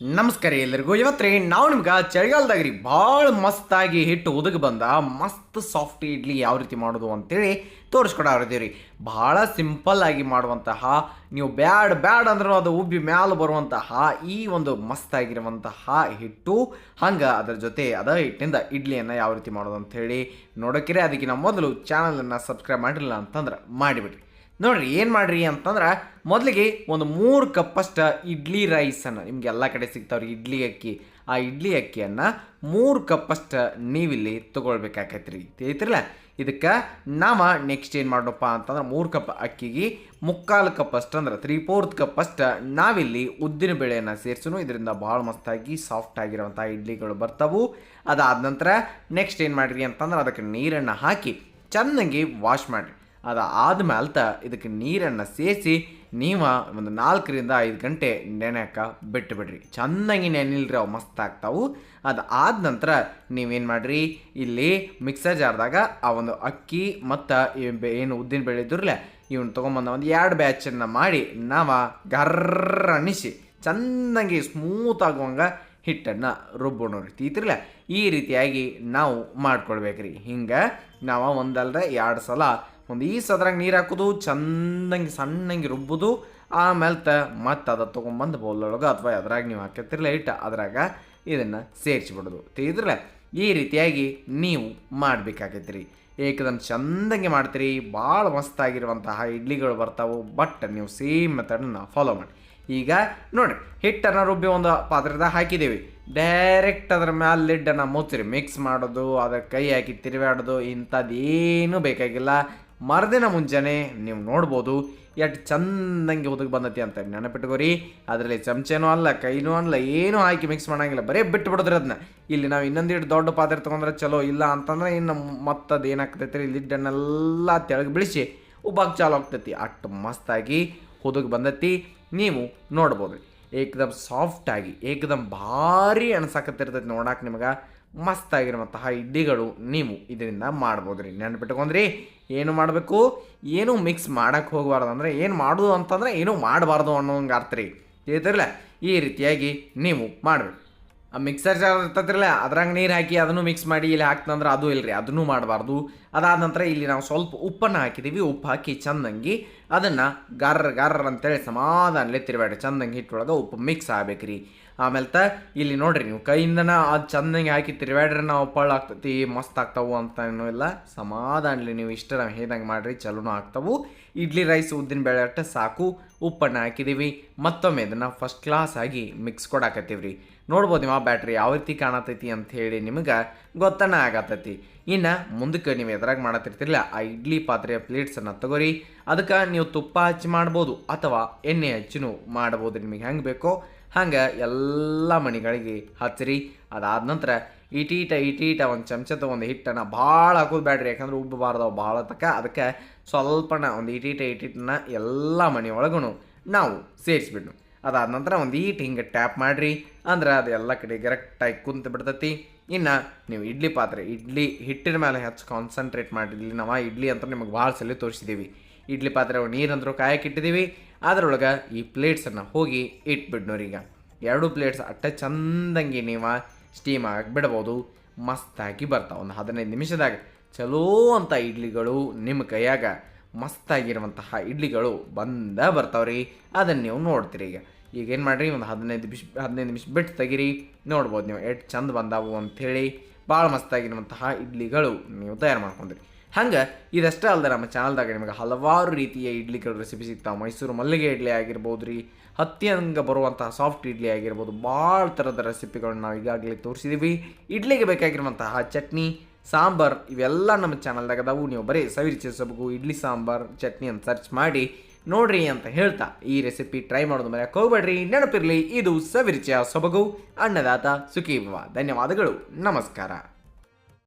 ನಮಸ್ಕಾರ ಎಲ್ಲರಿಗೂ ಇವತ್ತು ರೀ ನಾವು ನಿಮ್ಗೆ ಚಳಿಗಾಲದಾಗ ರೀ ಭಾಳ ಮಸ್ತಾಗಿ ಹಿಟ್ಟು ಉದಗ ಬಂದ ಮಸ್ತ್ ಸಾಫ್ಟ್ ಇಡ್ಲಿ ಯಾವ ರೀತಿ ಮಾಡೋದು ಅಂತೇಳಿ ತೋರಿಸ್ಕೊಡಾರಿದ್ದೀವಿ ರೀ ಭಾಳ ಸಿಂಪಲ್ ಆಗಿ ಮಾಡುವಂತಹ, ನೀವು ಬ್ಯಾಡ್ ಬ್ಯಾಡ್ ಅಂದ್ರೂ ಅದು ಉಬ್ಬಿ ಮ್ಯಾಲ ಬರುವಂತಹ ಈ ಒಂದು ಮಸ್ತಾಗಿರುವಂತಹ ಹಿಟ್ಟು. ಹಂಗೆ ಅದರ ಜೊತೆ ಅದ ಹಿಟ್ಟಿಂದ ಇಡ್ಲಿಯನ್ನು ಯಾವ ರೀತಿ ಮಾಡೋದು ಅಂತೇಳಿ ನೋಡೋಕ್ಕಿರೆ ಅದಕ್ಕಿಂತ ಮೊದಲು ಚಾನಲನ್ನು ಸಬ್ಸ್ಕ್ರೈಬ್ ಮಾಡಿರಲಿಲ್ಲ ಅಂತಂದ್ರೆ ಮಾಡಿಬಿಡ್ರಿ. ನೋಡ್ರಿ, ಏನು ಮಾಡ್ರಿ ಅಂತಂದ್ರೆ ಮೊದಲಿಗೆ ಒಂದು ಮೂರು ಕಪ್ಪಷ್ಟು ಇಡ್ಲಿ ರೈಸನ್ನು ನಿಮ್ಗೆ ಎಲ್ಲ ಕಡೆ ಸಿಗ್ತಾವ್ರಿ, ಇಡ್ಲಿ ಅಕ್ಕಿ. ಆ ಇಡ್ಲಿ ಅಕ್ಕಿಯನ್ನು ಮೂರು ಕಪ್ಪಷ್ಟು ನೀವಿಲ್ಲಿ ತೊಗೊಳ್ಬೇಕಾಕೈತಿ ರೀ ತಿಳಿತಿರಲ್ಲ ಇದಕ್ಕೆ ನಾವು ನೆಕ್ಸ್ಟ್ ಏನು ಮಾಡೋಪ್ಪ ಅಂತಂದ್ರೆ ಮೂರು ಕಪ್ ಅಕ್ಕಿಗೆ ಮುಕ್ಕಾಲು ಕಪ್ ಅಷ್ಟು ಅಂದ್ರೆ ತ್ರೀ ಫೋರ್ತ್ ಕಪ್ ಅಷ್ಟು ನಾವಿಲ್ಲಿ ಉದ್ದಿನ ಬೇಳೆಯನ್ನು ಸೇರಿಸೋನು, ಇದರಿಂದ ಭಾಳ ಮಸ್ತಾಗಿ ಸಾಫ್ಟ್ ಆಗಿರುವಂಥ ಇಡ್ಲಿಗಳು ಬರ್ತವು. ಅದಾದ ನಂತರ ನೆಕ್ಸ್ಟ್ ಏನು ಮಾಡಿರಿ ಅಂತಂದ್ರೆ ಅದಕ್ಕೆ ನೀರನ್ನು ಹಾಕಿ ಚೆನ್ನಾಗಿ ವಾಶ್ ಮಾಡಿರಿ. ಅದು ಆದ್ಮೇಲ್ತ ಇದಕ್ಕೆ ನೀರನ್ನು ಸೇರಿಸಿ ನೀವು ಒಂದು ನಾಲ್ಕರಿಂದ ಐದು ಗಂಟೆ ನೆನೆಯಕ ಬಿಟ್ಟು ಬಿಡ್ರಿ ಚೆನ್ನಾಗಿ ನೆನಿಲ್ರಿ ಅವು ಮಸ್ತ್ ಆಗ್ತಾವು. ಅದು ಆದ ನಂತರ ನೀವೇನು ಮಾಡಿರಿ? ಇಲ್ಲಿ ಮಿಕ್ಸರ್ ಜಾರ್ದಾಗ ಆ ಒಂದು ಅಕ್ಕಿ ಮತ್ತು ಏನು ಉದ್ದಿನ ಬೆಳೆ ಇದ್ರಲ್ಲ ಇವನ್ನ ತೊಗೊಂಬಂದ ಒಂದು ಎರಡು ಬ್ಯಾಚನ್ನು ಮಾಡಿ ನಾವು ಗರ್ರ ಅನಿಸಿ ಚೆನ್ನಾಗಿ ಸ್ಮೂತ್ ಆಗುವಂಗೆ ಹಿಟ್ಟನ್ನು ರುಬ್ಬೋಣ ರೀತಿ ಇದ್ರಲ್ಲ ಈ ರೀತಿಯಾಗಿ ನಾವು ಮಾಡ್ಕೊಳ್ಬೇಕ್ರಿ. ಹಿಂಗೆ ನಾವು ಒಂದಲ್ಲದೆ ಎರಡು ಸಲ ಒಂದು ಈ ಸದ್ರಾಗ ನೀರು ಹಾಕೋದು, ಚಂದಂಗೆ ಸಣ್ಣಂಗೆ ರುಬ್ಬೋದು ಆಮೇಲೆ ತ ಮತ್ತೆ ಅದು ತೊಗೊಂಬಂದು ಬೌಲೊಳಗೆ ಅಥವಾ ಅದ್ರಾಗ ನೀವು ಹಾಕತ್ತಿರಲ್ಲ ಹಿಟ್ಟು ಅದ್ರಾಗ ಇದನ್ನು ಸೇರಿಸ್ಬಿಡೋದು. ತಿಳಿದ್ರಲ್ಲ ಈ ರೀತಿಯಾಗಿ ನೀವು ಮಾಡಬೇಕಾಗೈತ್ರಿ. ಏಕದಮ್ ಚಂದಂಗೆ ಮಾಡ್ತೀರಿ ಭಾಳ ಮಸ್ತಾಗಿರುವಂತಹ ಇಡ್ಲಿಗಳು ಬರ್ತಾವೆ, ಬಟ್ ನೀವು ಸೇಮ್ ಮೆಥಡನ್ನ ಫಾಲೋ ಮಾಡಿ. ಈಗ ನೋಡಿ ಹಿಟ್ಟನ್ನು ರುಬ್ಬಿ ಒಂದು ಪಾತ್ರದಾಗ ಹಾಕಿದ್ದೀವಿ. ಡೈರೆಕ್ಟ್ ಅದ್ರ ಮ್ಯಾಲೆ ಲಿಡ್ಡನ್ನು ಮುಚ್ಚಿರಿ. ಮಿಕ್ಸ್ ಮಾಡೋದು ಅದಕ್ಕೆ ಕೈ ಹಾಕಿ ತಿರುಗಾಡೋದು ಇಂಥದ್ದು ಏನೂ ಬೇಕಾಗಿಲ್ಲ. ಮರುದಿನ ಮುಂಜಾನೆ ನೀವು ನೋಡ್ಬೋದು ಎಷ್ಟು ಚಂದಂಗೆ ಉದಕ್ ಬಂದತಿ ಅಂತ ನೆನಪಿಟ್ಕೋರಿ. ಅದರಲ್ಲಿ ಚಮಚೇನೂ ಅಲ್ಲ, ಕೈನೂ ಅಲ್ಲ, ಏನೂ ಹಾಕಿ ಮಿಕ್ಸ್ ಮಾಡೋಂಗಿಲ್ಲ. ಬರೀ ಬಿಟ್ಟು ಬಿಡೋದ್ರಿ ಅದನ್ನ ಇಲ್ಲಿ ನಾವು ಇನ್ನೊಂದಿಟ್ಟು ದೊಡ್ಡ ಪಾತ್ರೆ ತೊಗೊಂಡ್ರೆ ಚಲೋ, ಇಲ್ಲ ಅಂತಂದ್ರೆ ಇನ್ನು ಮತ್ತದು ಏನಾಗ್ತೈತೆ ಲಿಡ್ಡನ್ನೆಲ್ಲ ತೆಳಗೆ ಬಿಳಿಸಿ ಉಬ್ಬಾಗ ಚಾಲು ಆಗ್ತೈತಿ. ಅಷ್ಟು ಮಸ್ತಾಗಿ ಹುದುಗಿ ಬಂದತಿ. ನೀವು ನೋಡ್ಬೋದು ಏಕದಮ್ ಸಾಫ್ಟಾಗಿ ಏಕದಮ್ ಭಾರಿ ಅನ್ಸಾಕತ್ತಿರ್ತೈತಿ ನೋಡಕ್ಕೆ ನಿಮಗೆ. ಮಸ್ತಾಗಿರುವಂತಹ ಇಡ್ಲಿಗಳು ನೀವು ಇದರಿಂದ ಮಾಡ್ಬೋದು ರೀ ನೆನ್ಪಿಟ್ಕೊಂಡ್ರಿ, ಏನು ಮಾಡಬೇಕು? ಏನು ಮಿಕ್ಸ್ ಮಾಡೋಕ್ಕೆ ಹೋಗಬಾರ್ದು ಅಂದರೆ ಏನು ಮಾಡೋದು ಅಂತಂದ್ರೆ ಏನು ಮಾಡಬಾರ್ದು ಅನ್ನೋಂಗೆ ಅರ್ಥ ರೀ. ತಿಳಿತಿರಲ್ಲ ಈ ರೀತಿಯಾಗಿ ನೀವು ಮಾಡಬೇಕು. ಆ ಮಿಕ್ಸರ್ ಜಾರ್ ಇರ್ತದ್ರಲ್ಲ ಅದ್ರಾಗ ನೀರು ಹಾಕಿ ಅದನ್ನು ಮಿಕ್ಸ್ ಮಾಡಿ ಇಲ್ಲಿ ಹಾಕ್ತಂದ್ರೆ ಅದು ಇಲ್ಲರಿ ಅದನ್ನು ಮಾಡಬಾರ್ದು. ಅದಾದ ನಂತರ ಇಲ್ಲಿ ನಾವು ಸ್ವಲ್ಪ ಉಪ್ಪನ್ನು ಹಾಕಿದ್ದೀವಿ ಉಪ್ಪು ಹಾಕಿ ಚಂದಂಗಿ ಅದನ್ನು ಗರ್ ಗರ್ ಅಂತೇಳಿ ಸಮಾಧಾನಲೇ ತಿರುಗಾಡಿ ಚಂದಂಗೆ ಹಿಟ್ಟೊಳಗೆ ಉಪ್ಪು ಮಿಕ್ಸ್ ಆಗ್ಬೇಕ್ರಿ. ಆಮೇಲೆ ತ, ಇಲ್ಲಿ ನೋಡಿರಿ ನೀವು ಕೈಯಿಂದನ ಅದು ಚಂದಂಗೆ ಹಾಕಿ ತಿರುಗಾಡ್ರೆ ನಾವು ಪಳ್ಳು ಆಗ್ತೈತಿ, ಮಸ್ತ್ ಆಗ್ತಾವು ಅಂತ ಏನೂ ಇಲ್ಲ ಸಮಾಧಾನಲಿ ನೀವು ಇಷ್ಟ ನಾವು ಹೇಳ್ದಂಗೆ ಮಾಡಿರಿ, ಚಲೋನೂ ಆಗ್ತಾವು. ಇಡ್ಲಿ, ರೈಸ್, ಉದ್ದಿನ ಬೇಳೆ ಅಟ್ಟ ಸಾಕು. ಉಪ್ಪನ್ನು ಹಾಕಿದ್ದೀವಿ ಮತ್ತೊಮ್ಮೆ ಇದನ್ನು ಫಸ್ಟ್ ಕ್ಲಾಸ್ ಆಗಿ ಮಿಕ್ಸ್ ಕೊಡಾಕತ್ತೀವಿ ರೀ ನೋಡ್ಬೋದು ನೀವು ಆ ಬ್ಯಾಟ್ರಿ ಯಾವ ರೀತಿ ಕಾಣತೈತಿ ಅಂತ ಹೇಳಿ ನಿಮಗೆ ಗೊತ್ತನ ಆಗತ್ತೈತಿ ಇನ್ನು ಮುಂದಕ್ಕೆ ನೀವು ಎದುರಾಗಿ ಮಾಡತ್ತಿರ್ತಿರಲಿಲ್ಲ ಆ ಇಡ್ಲಿ ಪಾತ್ರೆಯ ಪ್ಲೇಟ್ಸನ್ನು ತಗೋರಿ. ಅದಕ್ಕೆ ನೀವು ತುಪ್ಪ ಹಚ್ಚಿ ಮಾಡ್ಬೋದು, ಅಥವಾ ಎಣ್ಣೆ ಹಚ್ಚಿನೂ ಮಾಡ್ಬೋದು. ನಿಮಗೆ ಹೆಂಗೆ ಬೇಕೋ ಹಂಗೆ ಎಲ್ಲ ಮಣಿಗಳಿಗೆ ಹಚ್ಚಿರಿ. ಅದಾದ ನಂತರ ಇಟೀಟ ಇಟೀಟ ಒಂದು ಚಮಚದ ಒಂದು ಹಿಟ್ಟನ್ನು ಭಾಳ ಹಾಕೋದು ಬ್ಯಾಡ್ರಿ. ಯಾಕಂದ್ರೆ ಉಬ್ಬಬಾರ್ದವು ಭಾಳ ತಕ್ಕ ಅದಕ್ಕೆ ಸ್ವಲ್ಪನ ಒಂದು ಇಟೀಟ ಇಟೀಟನ್ನ ಎಲ್ಲ ಮನೆ ಒಳಗೂ ನಾವು ಸೇರಿಸ್ಬಿಡ್ನು. ಅದಾದ ನಂತರ ಒಂದು ಈಟ್ ಹಿಂಗೆ ಟ್ಯಾಪ್ ಮಾಡಿರಿ. ಅಂದ್ರೆ ಅದು ಎಲ್ಲ ಕಡೆ ಕರೆಕ್ಟಾಗಿ ಕುಂತು ಬಿಡ್ತೈತಿ. ಇನ್ನು ನೀವು ಇಡ್ಲಿ ಪಾತ್ರೆ, ಇಡ್ಲಿ ಹಿಟ್ಟಿನ ಮೇಲೆ ಹೆಚ್ಚು ಕಾನ್ಸಂಟ್ರೇಟ್ ಮಾಡಿರಲಿ. ನಾವು ಇಡ್ಲಿ ಅಂತ ನಿಮಗೆ ಭಾಳ ಸಲ ತೋರಿಸಿದ್ದೀವಿ ಇಡ್ಲಿ ಪಾತ್ರೆ ನೀರಂದ್ರೂ ಕಾಯಕ್ಕೆ ಇಟ್ಟಿದ್ದೀವಿ ಅದರೊಳಗೆ ಈ ಪ್ಲೇಟ್ಸನ್ನು ಹೋಗಿ ಇಟ್ಬಿಡ್ನೋರೀಗ ಎರಡು ಪ್ಲೇಟ್ಸ್ ಅಟ್ಟ ಚಂದಂಗೆ ನೀವು ಸ್ಟೀಮ್ ಆಗಕ್ಕೆ ಬಿಡ್ಬೋದು ಮಸ್ತಾಗಿ ಬರ್ತಾವೆ. ಒಂದು ಹದಿನೈದು ನಿಮಿಷದಾಗ ಚಲೋ ಅಂತ ಇಡ್ಲಿಗಳು ನಿಮ್ಮ ಕೈಯಾಗ. ಮಸ್ತಾಗಿರುವಂತಹ ಇಡ್ಲಿಗಳು ಬಂದ ಬರ್ತಾವ್ರಿ. ಅದನ್ನು ನೀವು ನೋಡ್ತೀರಿ ಈಗ. ಈಗ ಏನು ಮಾಡಿರಿ? ಒಂದು ಹದಿನೈದು ನಿಮಿಷ ಹದಿನೈದು ನಿಮಿಷ ಬಿಟ್ಟು ತೆಗಿರಿ. ನೋಡ್ಬೋದು ನೀವು ಎಷ್ಟು ಚಂದ ಬಂದಾವು ಅಂಥೇಳಿ ಭಾಳ ಮಸ್ತಾಗಿರುವಂತಹ ಇಡ್ಲಿಗಳು ನೀವು ತಯಾರು ಮಾಡ್ಕೊಂಡ್ರಿ. ಹಂಗೆ ಇದಷ್ಟೇ ಅಲ್ಲದೆ ನಮ್ಮ ಚಾನಲ್ದಾಗ ನಿಮಗೆ ಹಲವಾರು ರೀತಿಯ ಇಡ್ಲಿಗಳ ರೆಸಿಪಿ ಸಿಗ್ತಾವೆ. ಮೈಸೂರು ಮಲ್ಲಿಗೆ ಇಡ್ಲಿ ಆಗಿರ್ಬೋದು ರೀ ಹತ್ತಿ ಹಂಗೆ ಬರುವಂತಹ ಸಾಫ್ಟ್ ಇಡ್ಲಿ ಆಗಿರ್ಬೋದು. ಭಾಳ ಥರದ ರೆಸಿಪಿಗಳನ್ನ ನಾವು ಈಗಾಗಲೇ ತೋರಿಸಿದ್ದೀವಿ ಇಡ್ಲಿಗೆ ಬೇಕಾಗಿರುವಂತಹ ಚಟ್ನಿ ಸಾಂಬಾರ್ ಇವೆಲ್ಲ ನಮ್ಮ ಚಾನಲ್ದಾಗ ಅದಾವು. ನೀವು ಬರೀ ಸವಿರುಚಿ ಸೊಬಗು ಇಡ್ಲಿ ಸಾಂಬಾರ್, ಚಟ್ನಿ ಅಂತ ಸರ್ಚ್ ಮಾಡಿ ನೋಡ್ರಿ ಅಂತ ಹೇಳ್ತಾ. ಈ ರೆಸಿಪಿ ಟ್ರೈ ಮಾಡೋದು ಮೇಲೆ ಕೋಬೇಡ್ರಿ ನೆನಪಿರಲಿ, ಇದು ಸವಿರುಚಿಯ ಸೊಬಗು ಅನ್ನದಾತ ಸುಖೀಭವ. ಧನ್ಯವಾದಗಳು. ನಮಸ್ಕಾರ.